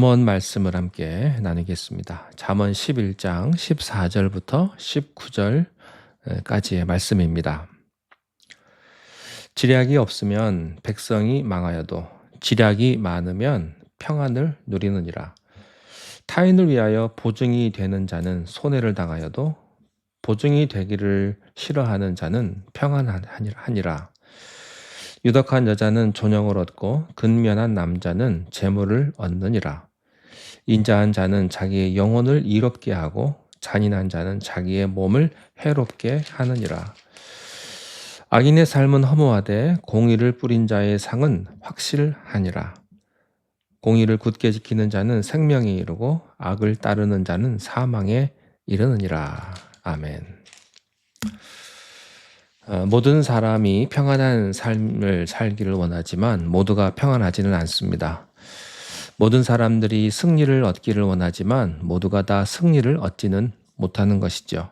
잠언 말씀을 함께 나누겠습니다. 잠언 11장 14절부터 19절까지의 말씀입니다. 지략이 없으면 백성이 망하여도 지략이 많으면 평안을 누리느니라. 타인을 위하여 보증이 되는 자는 손해를 당하여도 보증이 되기를 싫어하는 자는 평안하니라. 유덕한 여자는 존영을 얻고 근면한 남자는 재물을 얻느니라. 인자한 자는 자기의 영혼을 이롭게 하고 잔인한 자는 자기의 몸을 해롭게 하느니라. 악인의 삶은 허무하되 공의를 뿌린 자의 상은 확실하니라. 공의를 굳게 지키는 자는 생명에 이르고 악을 따르는 자는 사망에 이르느니라. 아멘. 어, 모든 사람이 평안한 삶을 살기를 원하지만 모두가 평안하지는 않습니다. 모든 사람들이 승리를 얻기를 원하지만 모두가 다 승리를 얻지는 못하는 것이죠.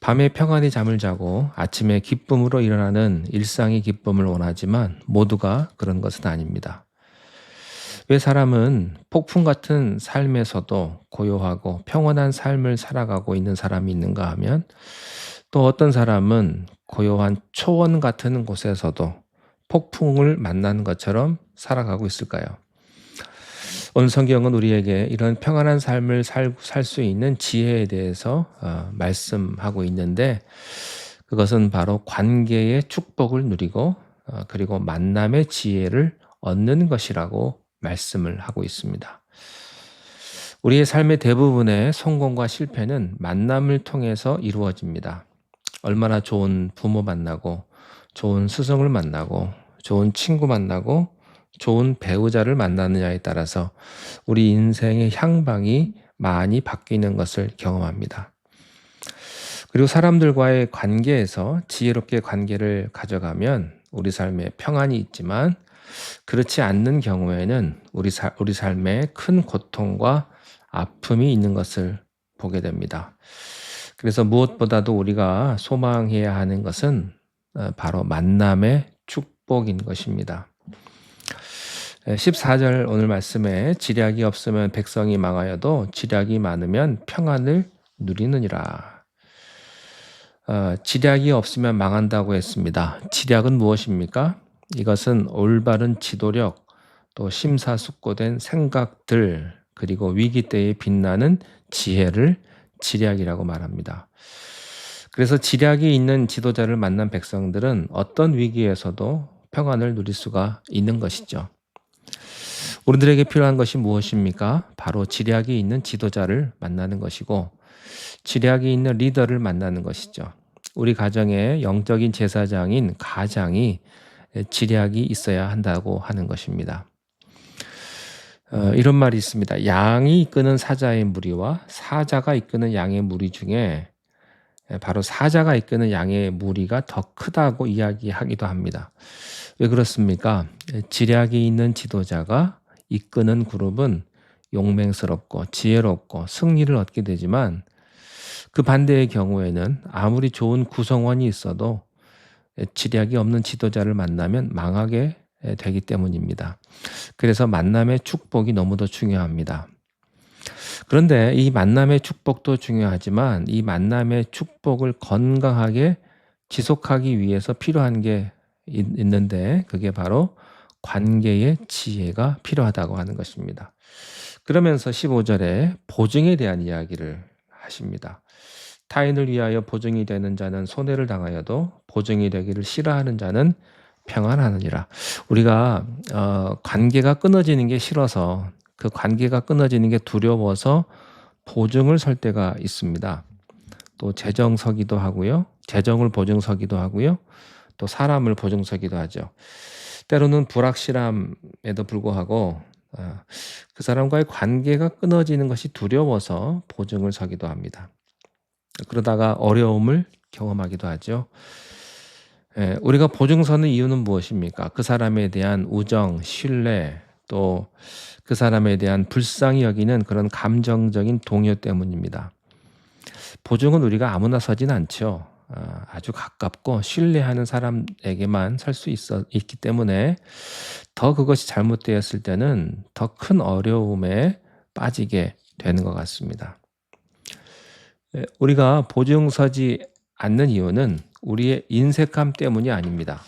밤에 평안히 잠을 자고 아침에 기쁨으로 일어나는 일상의 기쁨을 원하지만 모두가 그런 것은 아닙니다. 왜 사람은 폭풍 같은 삶에서도 고요하고 평온한 삶을 살아가고 있는 사람이 있는가 하면 또 어떤 사람은 고요한 초원 같은 곳에서도 폭풍을 만난 것처럼 살아가고 있을까요? 오늘 성경은 우리에게 이런 평안한 삶을 살 수 있는 지혜에 대해서 어, 말씀하고 있는데 그것은 바로 관계의 축복을 누리고 어, 그리고 만남의 지혜를 얻는 것이라고 말씀을 하고 있습니다. 우리의 삶의 대부분의 성공과 실패는 만남을 통해서 이루어집니다. 얼마나 좋은 부모 만나고 좋은 스승을 만나고 좋은 친구 만나고 좋은 배우자를 만나느냐에 따라서 우리 인생의 향방이 많이 바뀌는 것을 경험합니다. 그리고 사람들과의 관계에서 지혜롭게 관계를 가져가면 우리 삶에 평안이 있지만 그렇지 않는 경우에는 우리, 사, 우리 삶에 큰 고통과 아픔이 있는 것을 보게 됩니다. 그래서 무엇보다도 우리가 소망해야 하는 것은 어, 바로 만남의 축복인 것입니다. 14절 오늘 말씀에 지략이 없으면 백성이 망하여도 지략이 많으면 평안을 누리느니라. 어, 지략이 없으면 망한다고 했습니다. 지략은 무엇입니까? 이것은 올바른 지도력, 또 심사숙고된 생각들, 그리고 위기 때에 빛나는 지혜를 지략이라고 말합니다. 그래서 지략이 있는 지도자를 만난 백성들은 어떤 위기에서도 평안을 누릴 수가 있는 것이죠. 우리들에게 필요한 것이 무엇입니까? 바로 지략이 있는 지도자를 만나는 것이고, 지략이 있는 리더를 만나는 것이죠. 우리 가정의 영적인 제사장인 가장이 지략이 있어야 한다고 하는 것입니다. 어, 이런 말이 있습니다. 양이 이끄는 사자의 무리와 사자가 이끄는 양의 무리 중에 바로 사자가 이끄는 양의 무리가 더 크다고 이야기하기도 합니다. 왜 그렇습니까? 지략이 있는 지도자가 이끄는 그룹은 용맹스럽고 지혜롭고 승리를 얻게 되지만 그 반대의 경우에는 아무리 좋은 구성원이 있어도 지략이 없는 지도자를 만나면 망하게 되기 때문입니다. 그래서 만남의 축복이 너무도 중요합니다. 그런데 이 만남의 축복도 중요하지만 이 만남의 축복을 건강하게 지속하기 위해서 필요한 게 있는데 그게 바로 관계의 지혜가 필요하다고 하는 것입니다. 그러면서 15절에 보증에 대한 이야기를 하십니다. 타인을 위하여 보증이 되는 자는 손해를 당하여도 보증이 되기를 싫어하는 자는 평안하느니라. 우리가 어, 관계가 끊어지는 게 싫어서 그 관계가 끊어지는 게 두려워서 보증을 설 때가 있습니다. 또 재정 서기도 하고요. 재정을 보증 서기도 하고요. 또 사람을 보증 서기도 하죠. 때로는 불확실함에도 불구하고 어, 그 사람과의 관계가 끊어지는 것이 두려워서 보증을 서기도 합니다. 그러다가 어려움을 경험하기도 하죠. 예, 우리가 보증 서는 이유는 무엇입니까? 그 사람에 대한 우정, 신뢰, 또 그 사람에 대한 불쌍히 여기는 그런 감정적인 동요 때문입니다. 보증은 우리가 아무나 서진 않죠. 어, 아주 가깝고 신뢰하는 사람에게만 살수 있어 있기 때문에 더 그것이 잘못되었을 때는 더 큰 어려움에 빠지게 되는 것 같습니다. 예, 우리가 보증서지 않는 이유는 우리의 인색함 때문이 아닙니다.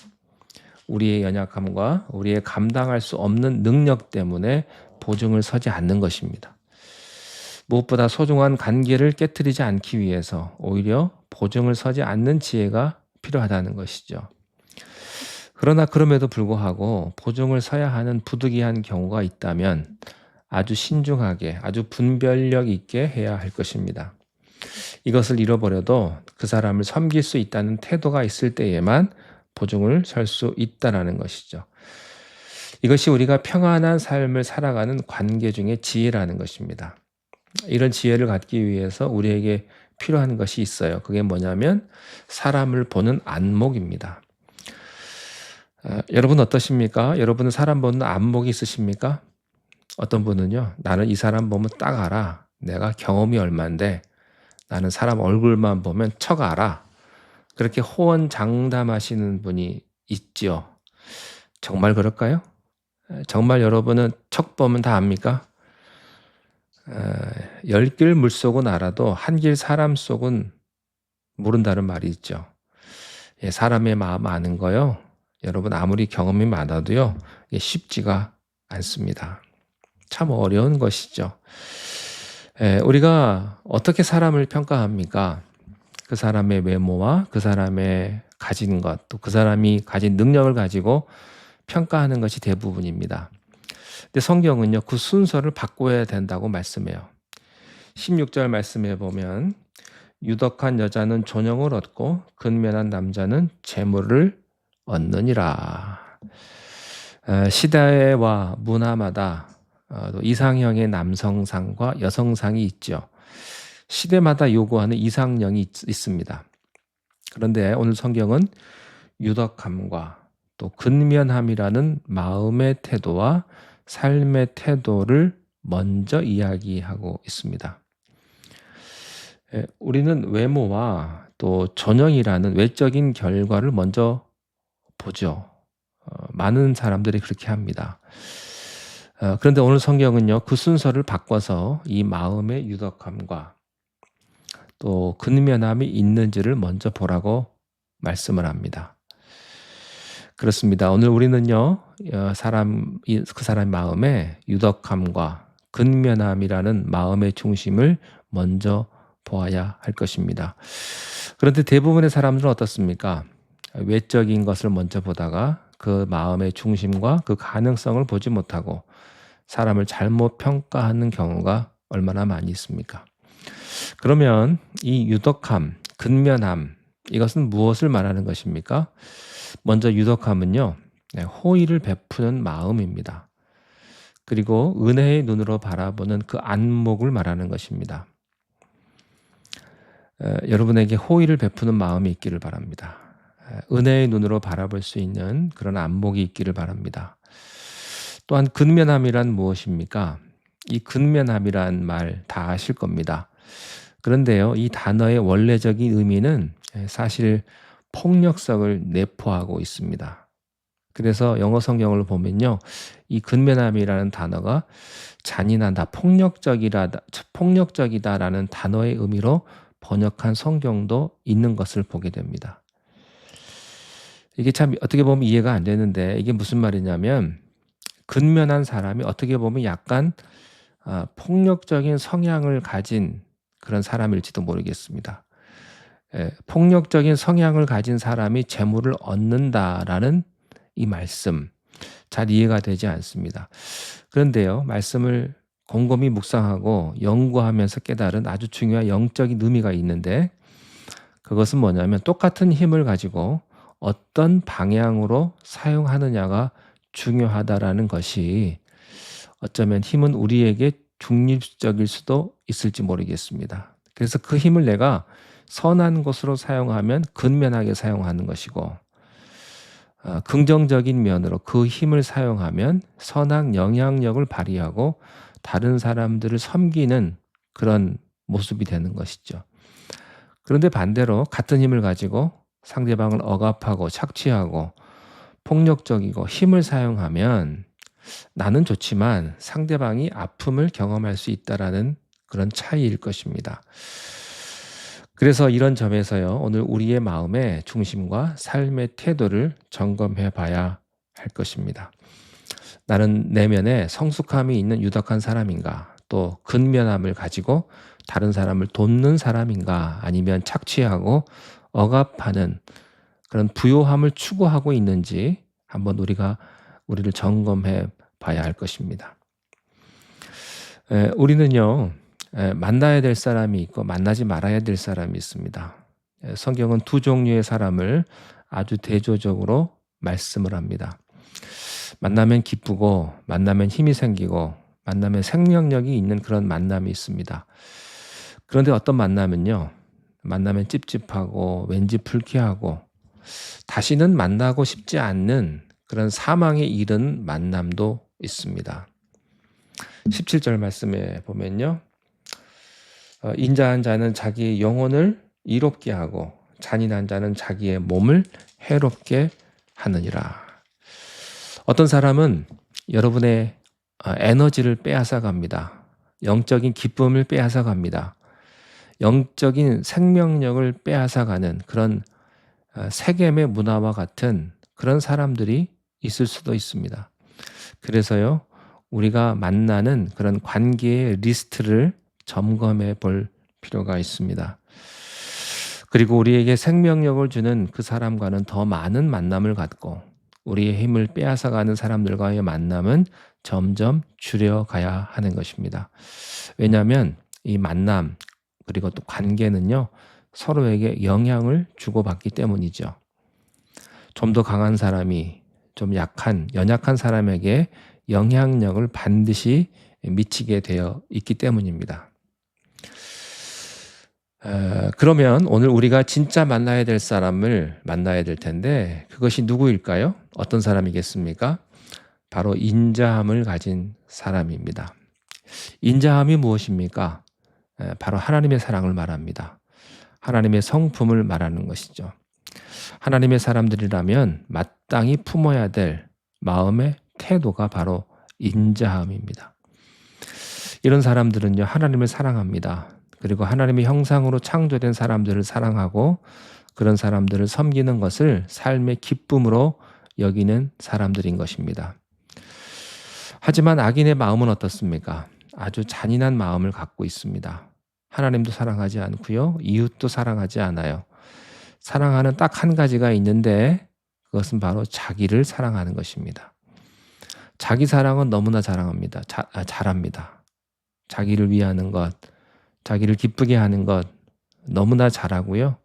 우리의 연약함과 우리의 감당할 수 없는 능력 때문에 보증을 서지 않는 것입니다. 무엇보다 소중한 관계를 깨뜨리지 않기 위해서 오히려 보증을 서지 않는 지혜가 필요하다는 것이죠. 그러나 그럼에도 불구하고 보증을 서야 하는 부득이한 경우가 있다면 아주 신중하게 아주 분별력 있게 해야 할 것입니다. 이것을 잃어버려도 그 사람을 섬길 수 있다는 태도가 있을 때에만 보증을 설 수 있다라는 것이죠. 이것이 우리가 평안한 삶을 살아가는 관계 중의 지혜라는 것입니다. 이런 지혜를 갖기 위해서 우리에게 필요한 것이 있어요. 그게 뭐냐면 사람을 보는 안목입니다. 어, 여러분 어떠십니까? 여러분은 사람 보는 안목이 있으십니까? 어떤 분은요, 나는 이 사람 보면 딱 알아. 내가 경험이 얼만데 나는 사람 얼굴만 보면 척 알아. 그렇게 호언장담하시는 분이 있지요. 정말 그럴까요? 정말 여러분은 척 보면 다 압니까? 열길 물속은 알아도 한 길 사람 속은 모른다는 말이 있죠. 예, 사람의 마음 아는 거요. 여러분 아무리 경험이 많아도요. 쉽지가 않습니다. 참 어려운 것이죠. 예, 우리가 어떻게 사람을 평가합니까? 그 사람의 외모와 그 사람의 가진 것, 또 그 사람이 가진 능력을 가지고 평가하는 것이 대부분입니다. 근데 성경은요, 그 순서를 바꿔야 된다고 말씀해요. 16절 말씀해 보면, 유덕한 여자는 존영을 얻고, 근면한 남자는 재물을 얻느니라. 어, 시대와 문화마다 어, 이상형의 남성상과 여성상이 있죠. 시대마다 요구하는 이상형이 있, 있습니다. 그런데 오늘 성경은 유덕함과 또 근면함이라는 마음의 태도와 삶의 태도를 먼저 이야기하고 있습니다. 우리는 외모와 또 전형이라는 외적인 결과를 먼저 보죠. 어, 많은 사람들이 그렇게 합니다. 어, 그런데 오늘 성경은요, 그 순서를 바꿔서 이 마음의 유덕함과 또 근면함이 있는지를 먼저 보라고 말씀을 합니다. 그렇습니다. 오늘 우리는요, 어, 사람, 그 사람의 마음에 유덕함과 근면함이라는 마음의 중심을 먼저 보아야 할 것입니다. 그런데 대부분의 사람들은 어떻습니까? 외적인 것을 먼저 보다가 그 마음의 중심과 그 가능성을 보지 못하고 사람을 잘못 평가하는 경우가 얼마나 많이 있습니까? 그러면 이 유덕함, 근면함, 이것은 무엇을 말하는 것입니까? 먼저 유덕함은요, 네, 호의를 베푸는 마음입니다. 그리고 은혜의 눈으로 바라보는 그 안목을 말하는 것입니다. 에, 여러분에게 호의를 베푸는 마음이 있기를 바랍니다. 에, 은혜의 눈으로 바라볼 수 있는 그런 안목이 있기를 바랍니다. 또한 근면함이란 무엇입니까? 이 근면함이란 말 다 아실 겁니다. 그런데요, 이 단어의 원래적인 의미는 사실 폭력성을 내포하고 있습니다. 그래서 영어 성경을 보면요, 이 근면함이라는 단어가 잔인하다, 폭력적이다, 폭력적이다라는 단어의 의미로 번역한 성경도 있는 것을 보게 됩니다. 이게 참 어떻게 보면 이해가 안 되는데 이게 무슨 말이냐면 근면한 사람이 어떻게 보면 약간 어, 폭력적인 성향을 가진 그런 사람일지도 모르겠습니다. 예, 폭력적인 성향을 가진 사람이 재물을 얻는다라는 이 말씀 잘 이해가 되지 않습니다. 그런데요, 말씀을 곰곰이 묵상하고 연구하면서 깨달은 아주 중요한 영적인 의미가 있는데 그것은 뭐냐면 똑같은 힘을 가지고 어떤 방향으로 사용하느냐가 중요하다라는 것이 어쩌면 힘은 우리에게 중립적일 수도 있을지 모르겠습니다. 그래서 그 힘을 내가 선한 것으로 사용하면 근면하게 사용하는 것이고 어, 긍정적인 면으로 그 힘을 사용하면 선한 영향력을 발휘하고 다른 사람들을 섬기는 그런 모습이 되는 것이죠. 그런데 반대로 같은 힘을 가지고 상대방을 억압하고 착취하고 폭력적이고 힘을 사용하면 나는 좋지만 상대방이 아픔을 경험할 수 있다라는 그런 차이일 것입니다. 그래서 이런 점에서요, 오늘 우리의 마음의 중심과 삶의 태도를 점검해 봐야 할 것입니다. 나는 내면에 성숙함이 있는 유덕한 사람인가, 또 근면함을 가지고 다른 사람을 돕는 사람인가, 아니면 착취하고 억압하는 그런 부요함을 추구하고 있는지 한번 우리가 우리를 점검해 봐야 할 것입니다. 에, 우리는요, 에, 만나야 될 사람이 있고 만나지 말아야 될 사람이 있습니다. 에, 성경은 두 종류의 사람을 아주 대조적으로 말씀을 합니다. 만나면 기쁘고, 만나면 힘이 생기고, 만나면 생명력이 있는 그런 만남이 있습니다. 그런데 어떤 만남은요, 만나면 찝찝하고, 왠지 불쾌하고, 다시는 만나고 싶지 않는 그런 사망에 이른 만남도 있습니다. 17절 말씀에 보면요. 어, 인자한 자는 자기의 영혼을 이롭게 하고 잔인한 자는 자기의 몸을 해롭게 하느니라. 어떤 사람은 여러분의 어, 에너지를 빼앗아 갑니다. 영적인 기쁨을 빼앗아 갑니다. 영적인 생명력을 빼앗아 가는 그런 어, 세겜의 문화와 같은 그런 사람들이 있을 수도 있습니다. 그래서요, 우리가 만나는 그런 관계의 리스트를 점검해 볼 필요가 있습니다. 그리고 우리에게 생명력을 주는 그 사람과는 더 많은 만남을 갖고 우리의 힘을 빼앗아가는 사람들과의 만남은 점점 줄여가야 하는 것입니다. 왜냐하면 이 만남 그리고 또 관계는요 서로에게 영향을 주고받기 때문이죠. 좀 더 강한 사람이 좀 약한 연약한 사람에게 영향력을 반드시 미치게 되어 있기 때문입니다. 어, 그러면 오늘 우리가 진짜 만나야 될 사람을 만나야 될 텐데 그것이 누구일까요? 어떤 사람이겠습니까? 바로 인자함을 가진 사람입니다. 인자함이 무엇입니까? 에, 바로 하나님의 사랑을 말합니다. 하나님의 성품을 말하는 것이죠. 하나님의 사람들이라면 마땅히 품어야 될 마음의 태도가 바로 인자함입니다. 이런 사람들은요, 하나님을 사랑합니다. 그리고 하나님의 형상으로 창조된 사람들을 사랑하고 그런 사람들을 섬기는 것을 삶의 기쁨으로 여기는 사람들인 것입니다. 하지만 악인의 마음은 어떻습니까? 아주 잔인한 마음을 갖고 있습니다. 하나님도 사랑하지 않고요. 이웃도 사랑하지 않아요. 사랑하는 딱 한 가지가 있는데 그것은 바로 자기를 사랑하는 것입니다. 자기 사랑은 너무나 자랑합니다. 자, 아, 잘합니다. 자기를 위하는 것, 자기를 기쁘게 하는 것 너무나 잘하고요.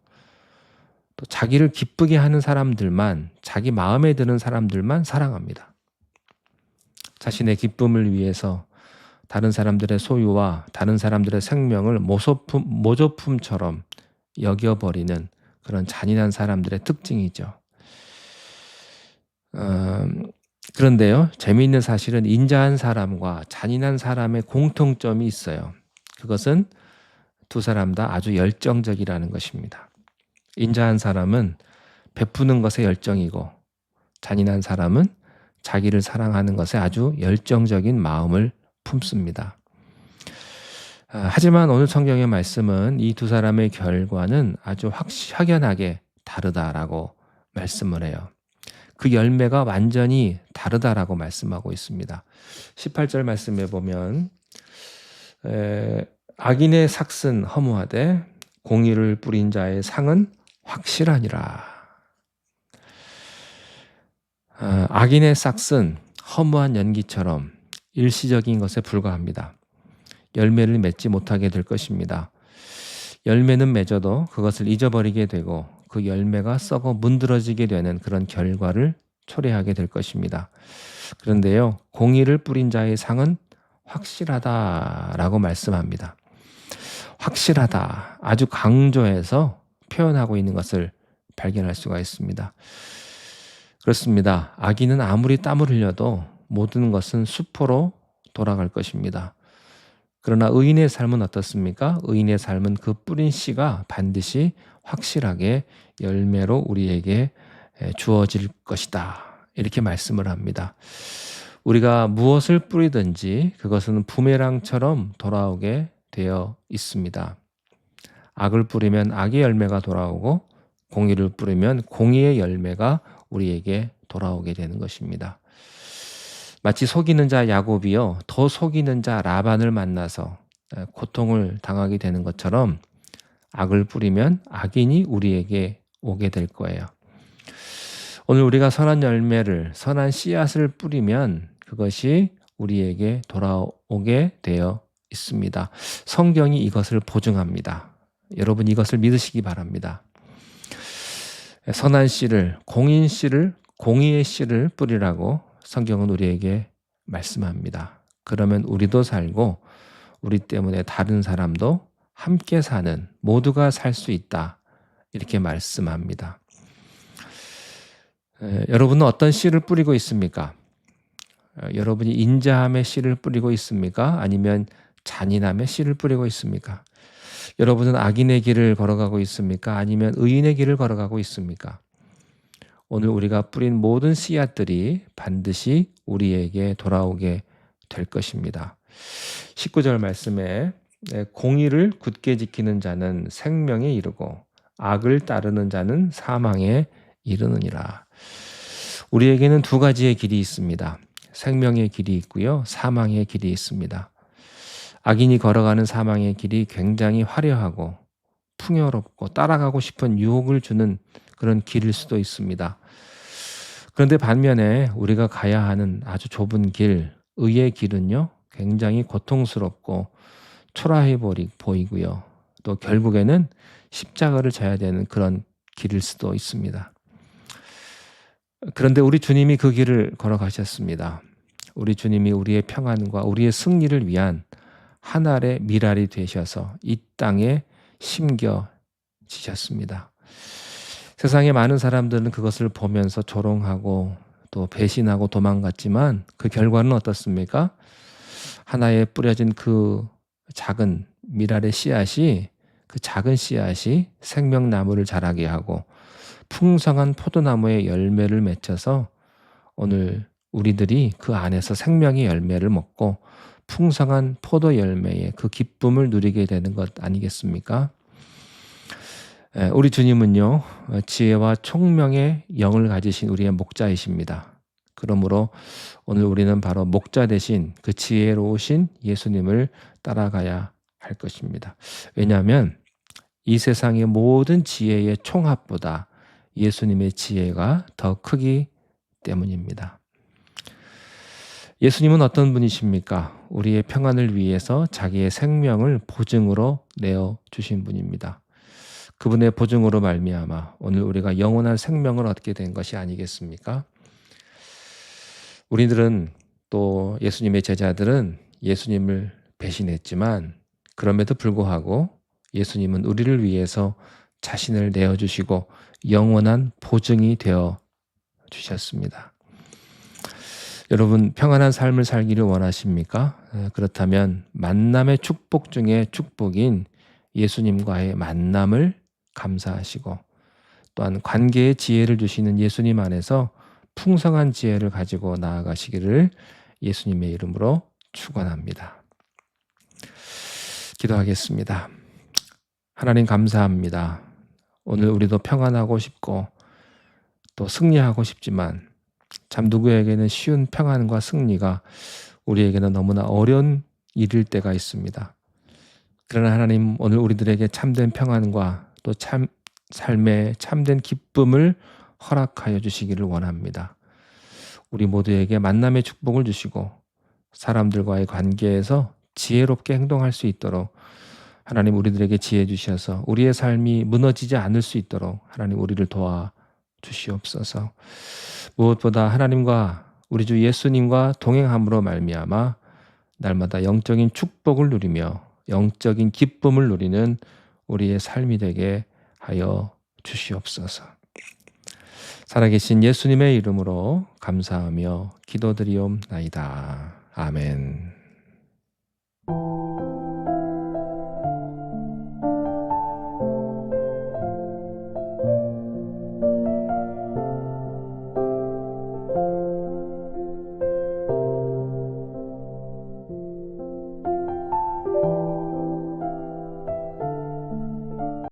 또 자기를 기쁘게 하는 사람들만, 자기 마음에 드는 사람들만 사랑합니다. 자신의 기쁨을 위해서 다른 사람들의 소유와 다른 사람들의 생명을 모조품, 모조품처럼 여겨버리는 그런 잔인한 사람들의 특징이죠. 음, 그런데요, 재미있는 사실은 인자한 사람과 잔인한 사람의 공통점이 있어요. 그것은 두 사람 다 아주 열정적이라는 것입니다. 인자한 사람은 베푸는 것에 열정이고, 잔인한 사람은 자기를 사랑하는 것에 아주 열정적인 마음을 품습니다. 아, 하지만 오늘 성경의 말씀은 이 두 사람의 결과는 아주 확, 확연하게 다르다라고 말씀을 해요. 그 열매가 완전히 다르다라고 말씀하고 있습니다. 18절 말씀에 보면 에, 악인의 삭은 허무하되 공의를 뿌린 자의 상은 확실하니라. 아, 악인의 삭은 허무한 연기처럼 일시적인 것에 불과합니다. 열매를 맺지 못하게 될 것입니다. 열매는 맺어도 그것을 잊어버리게 되고 그 열매가 썩어 문드러지게 되는 그런 결과를 초래하게 될 것입니다. 그런데요, 공의를 뿌린 자의 상은 확실하다라고 말씀합니다. 확실하다. 아주 강조해서 표현하고 있는 것을 발견할 수가 있습니다. 그렇습니다. 아기는 아무리 땀을 흘려도 모든 것은 수포로 돌아갈 것입니다. 그러나 의인의 삶은 어떻습니까? 의인의 삶은 그 뿌린 씨가 반드시 확실하게 열매로 우리에게 주어질 것이다. 이렇게 말씀을 합니다. 우리가 무엇을 뿌리든지 그것은 부메랑처럼 돌아오게 되어 있습니다. 악을 뿌리면 악의 열매가 돌아오고 공의를 뿌리면 공의의 열매가 우리에게 돌아오게 되는 것입니다. 마치 속이는 자 야곱이요 더 속이는 자 라반을 만나서 고통을 당하게 되는 것처럼 악을 뿌리면 악인이 우리에게 오게 될 거예요. 오늘 우리가 선한 열매를 선한 씨앗을 뿌리면 그것이 우리에게 돌아오게 되어 있습니다. 성경이 이것을 보증합니다. 여러분 이것을 믿으시기 바랍니다. 선한 씨를 공인 씨를 공의의 씨를 뿌리라고 성경은 우리에게 말씀합니다. 그러면 우리도 살고 우리 때문에 다른 사람도 함께 사는 모두가 살 수 있다. 이렇게 말씀합니다. 에, 여러분은 어떤 씨를 뿌리고 있습니까? 에, 여러분이 인자함의 씨를 뿌리고 있습니까? 아니면 잔인함의 씨를 뿌리고 있습니까? 여러분은 악인의 길을 걸어가고 있습니까? 아니면 의인의 길을 걸어가고 있습니까? 오늘 우리가 뿌린 모든 씨앗들이 반드시 우리에게 돌아오게 될 것입니다. 19절 말씀에 네, 공의를 굳게 지키는 자는 생명에 이르고 악을 따르는 자는 사망에 이르느니라. 우리에게는 두 가지의 길이 있습니다. 생명의 길이 있고요. 사망의 길이 있습니다. 악인이 걸어가는 사망의 길이 굉장히 화려하고 풍요롭고 따라가고 싶은 유혹을 주는 그런 길일 수도 있습니다. 그런데 반면에 우리가 가야 하는 아주 좁은 길, 의의 길은요, 굉장히 고통스럽고 초라해 보이고요. 또 결국에는 십자가를 져야 되는 그런 길일 수도 있습니다. 그런데 우리 주님이 그 길을 걸어가셨습니다. 우리 주님이 우리의 평안과 우리의 승리를 위한 하늘의 미랄이 되셔서 이 땅에 심겨지셨습니다. 세상에 많은 사람들은 그것을 보면서 조롱하고 또 배신하고 도망갔지만 그 결과는 어떻습니까? 하나에 뿌려진 그 작은 미랄의 씨앗이 그 작은 씨앗이 생명나무를 자라게 하고 풍성한 포도나무의 열매를 맺혀서 오늘 우리들이 그 안에서 생명의 열매를 먹고 풍성한 포도 열매의 그 기쁨을 누리게 되는 것 아니겠습니까? 우리 주님은요, 지혜와 총명의 영을 가지신 우리의 목자이십니다. 그러므로 오늘 우리는 바로 목자 대신 그 지혜로우신 예수님을 따라가야 할 것입니다. 왜냐하면 이 세상의 모든 지혜의 총합보다 예수님의 지혜가 더 크기 때문입니다. 예수님은 어떤 분이십니까? 우리의 평안을 위해서 자기의 생명을 보증으로 내어 주신 분입니다. 그분의 보증으로 말미암아 오늘 우리가 영원한 생명을 얻게 된 것이 아니겠습니까? 우리들은 또 예수님의 제자들은 예수님을 배신했지만 그럼에도 불구하고 예수님은 우리를 위해서 자신을 내어주시고 영원한 보증이 되어 주셨습니다. 여러분 평안한 삶을 살기를 원하십니까? 그렇다면 만남의 축복 중에 축복인 예수님과의 만남을 감사하시고 또한 관계의 지혜를 주시는 예수님 안에서 풍성한 지혜를 가지고 나아가시기를 예수님의 이름으로 축원합니다. 기도하겠습니다. 하나님 감사합니다. 오늘 우리도 평안하고 싶고 또 승리하고 싶지만 참 누구에게는 쉬운 평안과 승리가 우리에게는 너무나 어려운 일일 때가 있습니다. 그러나 하나님 오늘 우리들에게 참된 평안과 또 참 삶의 참된 기쁨을 허락하여 주시기를 원합니다. 우리 모두에게 만남의 축복을 주시고 사람들과의 관계에서 지혜롭게 행동할 수 있도록 하나님 우리들에게 지혜 주셔서 우리의 삶이 무너지지 않을 수 있도록 하나님 우리를 도와 주시옵소서. 무엇보다 하나님과 우리 주 예수님과 동행함으로 말미암아 날마다 영적인 축복을 누리며 영적인 기쁨을 누리는 우리의 삶이 되게 하여 주시옵소서. 살아계신 예수님의 이름으로 감사하며 기도드리옵나이다. 아멘.